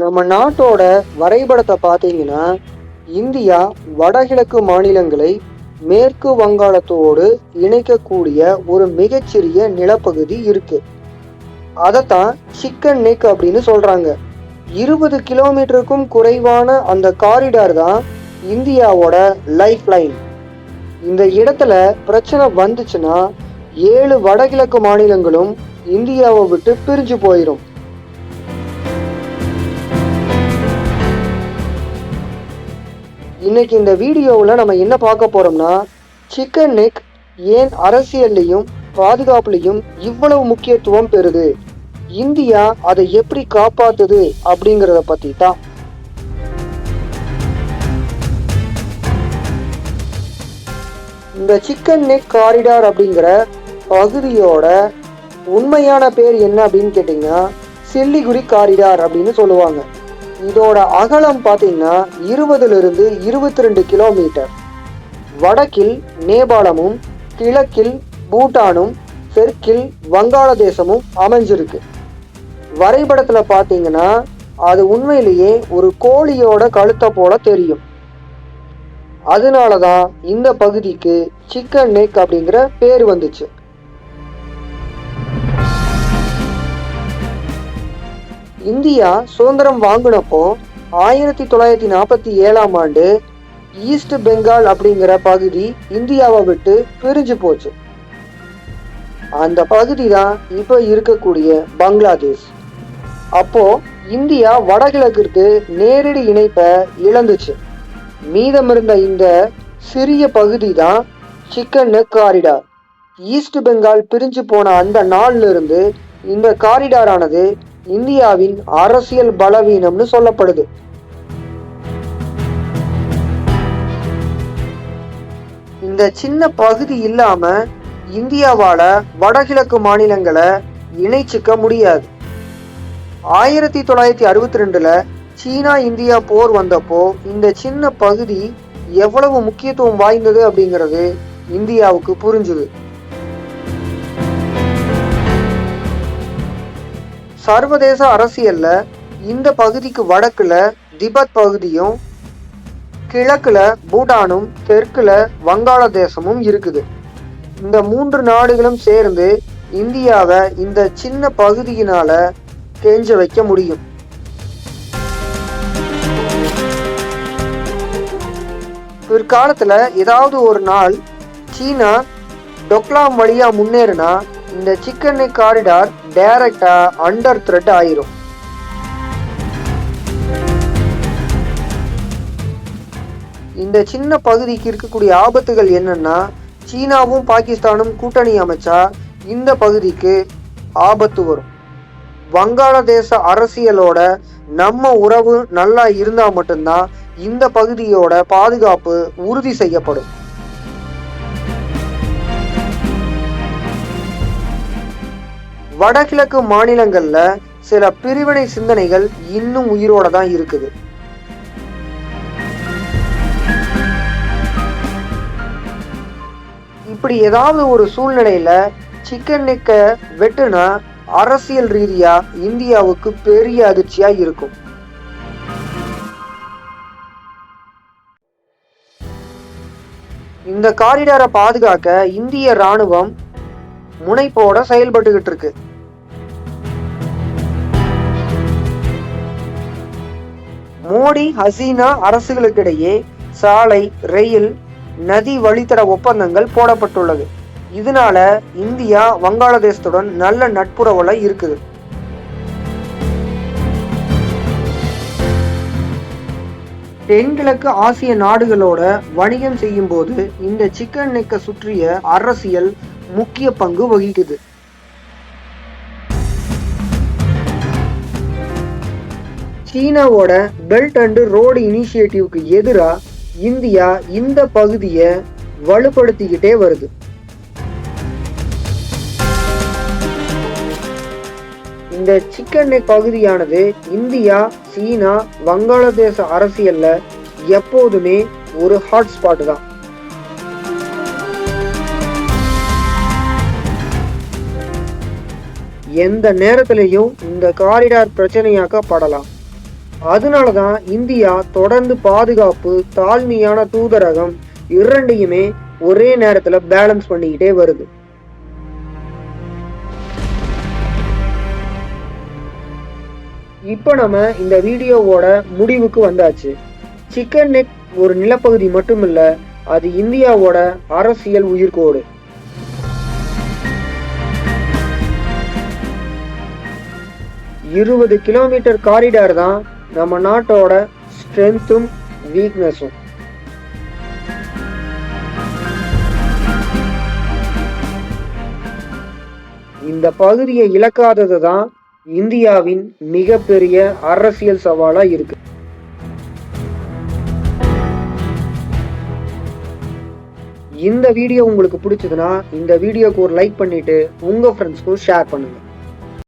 நம்ம நாட்டோட வரைபடத்தை பார்த்தீங்கன்னா இந்தியா வடகிழக்கு மாநிலங்களை மேற்கு வங்காளத்தோடு இணைக்கக்கூடிய ஒரு மிகச்சிறிய நிலப்பகுதி இருக்கு. அதைத்தான் சிக்கன் நெக் அப்படின்னு சொல்றாங்க. இருபது கிலோமீட்டருக்கும் குறைவான அந்த காரிடார் தான் இந்தியாவோட லைஃப் லைன் இந்த இடத்துல பிரச்சனை வந்துச்சுன்னா ஏழு வடகிழக்கு மாநிலங்களும் இந்தியாவை விட்டு பிரிஞ்சு போயிடும் இன்னைக்கு இந்த வீடியோவில் நம்ம என்ன பார்க்க போறோம்னா சிக்கன் நெக் ஏன் அரசியல்லையும் பாதுகாப்புலையும் இவ்வளவு முக்கியத்துவம் பெறுது? இந்தியா அதை எப்படி காப்பாத்துது அப்படிங்கிறத பத்தி தான் இந்த சிக்கன் நெக் காரிடார் அப்படிங்கிற பகுதியோட உண்மையான பேர் என்ன அப்படின்னு கேட்டிங்கன்னா சில்லிகுரி காரிடார் அப்படின்னு சொல்லுவாங்க. இதோட அகலம் பார்த்தீங்கன்னா இருபதுலேருந்து இருபத்தி ரெண்டு கிலோமீட்டர். வடக்கில் நேபாளமும் கிழக்கில் பூட்டானும் தெற்கில் வங்காளதேசமும் அமைஞ்சிருக்கு. வரைபடத்தில் பார்த்தீங்கன்னா அது உண்மையிலேயே ஒரு கோழியோட கழுத்தை போல தெரியும். அதனால தான் இந்த பகுதிக்கு சிக்கன் நெக் அப்படிங்கிற பேர் வந்துச்சு. இந்தியா சுதந்திரம் வாங்கினப்போ ஆயிரத்தி தொள்ளாயிரத்தி நாற்பத்தி ஏழாம் ஆண்டு ஈஸ்ட் பெங்கால் அப்படிங்கிற பகுதி இந்தியாவை விட்டு பிரிஞ்சு போச்சு. அந்த பகுதி தான் இப்போ இருக்கக்கூடிய பங்களாதேஷ். அப்போ இந்தியா வடகிழக்கிற்கு நேரடி இணைப்பை இழந்துச்சு. மீதமிருந்த இந்த சிறிய பகுதி தான் சிக்கன் காரிடார் ஈஸ்ட் பெங்கால் பிரிஞ்சு போன அந்த நாள்ல இருந்து இந்த காரிடாரானது இந்தியாவின் அரசியல் பலவீனம்னு சொல்லப்படுது. இந்த சின்ன பகுதி இல்லாம இந்தியாவால வடகிழக்கு மாநிலங்களை இணைச்சிக்க முடியாது. ஆயிரத்தி தொள்ளாயிரத்தி அறுபத்தி ரெண்டுல சீனா இந்தியா போர் வந்தப்போ இந்த சின்ன பகுதி எவ்வளவு முக்கியத்துவம் வாய்ந்தது அப்படிங்கிறது இந்தியாவுக்கு புரிஞ்சுது. சர்வதேச அரசியல்ல இந்த பகுதிக்கு வடக்குல திபெத் பகுதியும் கிழக்குல பூட்டானும் தெற்குல வங்காளதேசமும் இருக்குது. இந்த மூன்று நாடுகளும் சேர்ந்து இந்தியாவை இந்த சின்ன பகுதியினால கெஞ்ச வைக்க முடியும். பிற்காலத்துல ஏதாவது ஒரு நாள் சீனா டொக்லாம் வழியா முன்னேறினா இந்த சிக்கன் காரிடார் டைரக்டா அண்டர் த்ரெட் ஆயிரும். இந்த சின்ன பகுதிக்கு இருக்கக்கூடிய ஆபத்துகள் என்னன்னா சீனாவும் பாகிஸ்தானும் கூட்டணி அமைச்சா இந்த பகுதிக்கு ஆபத்து வரும். வங்காளதேச அரசியலோட நம்ம உறவு நல்லா இருந்தா மட்டும்தான் இந்த பகுதியோட பாதுகாப்பு உறுதி செய்யப்படும். வடகிழக்கு மாநிலங்கள்ல சில பிரிவினை சிந்தனைகள் இன்னும் உயிரோட தான் இருக்குது. இப்படி ஏதாவது ஒரு சூழ்நிலையில சிக்கன் நெக்க வெட்டுனா அரசியல் ரீதியா இந்தியாவுக்கு பெரிய அதிர்ச்சியா இருக்கும். இந்த காரிடாரை பாதுகாக்க இந்திய ராணுவம் முனைப்போட செயல்பட்டுக்கிட்டு இருக்கு. மோடி ஹசீனா அரசுகளுக்கிடையே சாலை ரயில் நதி வழித்தட ஒப்பந்தங்கள் போடப்பட்டுள்ளது. இதனால இந்தியா வங்காளதேசத்துடன் நல்ல நட்புறவுல இருக்குது. தென்கிழக்கு ஆசிய நாடுகளோட வணிகம் செய்யும் போது இந்த சிக்கன் நெக்க சுற்றிய அரசியல் முக்கிய பங்கு வகிக்குது. சீனாவோட பெல்ட் அண்ட் ரோடு இனிஷியேட்டிவ்க்கு எதிராக இந்தியா இந்த பகுதியை வலுப்படுத்திக்கிட்டே வருது. இந்த சிக்கன் நெக் பகுதியானது இந்தியா சீனா வங்காளதேச அரசியல்ல எப்போதுமே ஒரு ஹாட்ஸ்பாட் தான். எந்த நேரத்திலையும் இந்த காரிடார் பிரச்சனையாக்கப்படலாம். அதனால தான் இந்தியா தொடர்ந்து பாதுகாப்பு தாழ்மையான தூதரகம் இரண்டையுமே ஒரே நேரத்தில் பேலன்ஸ் பண்ணிக்கிட்டே வருது. இப்போ நம்ம இந்த வீடியோவோட முடிவுக்கு வந்தாச்சு. சிக்கன் நெக் ஒரு நிலப்பகுதி மட்டுமில்ல அது இந்தியாவோட அரசியல் உயிர்கோடு. இருபது கிலோமீட்டர் காரிடார் தான் நம்ம நாட்டோட ஸ்ட்ரென்த்தும் வீக்னஸும் இந்த பகுதியை இழக்காதது தான் இந்தியாவின் மிகப்பெரிய அரசியல் சவாலா இருக்கு. இந்த வீடியோ உங்களுக்கு பிடிச்சதுன்னா இந்த வீடியோக்கு ஒரு லைக் பண்ணிட்டு உங்க ஃப்ரெண்ட்ஸ்க்கும் ஷேர் பண்ணுங்க.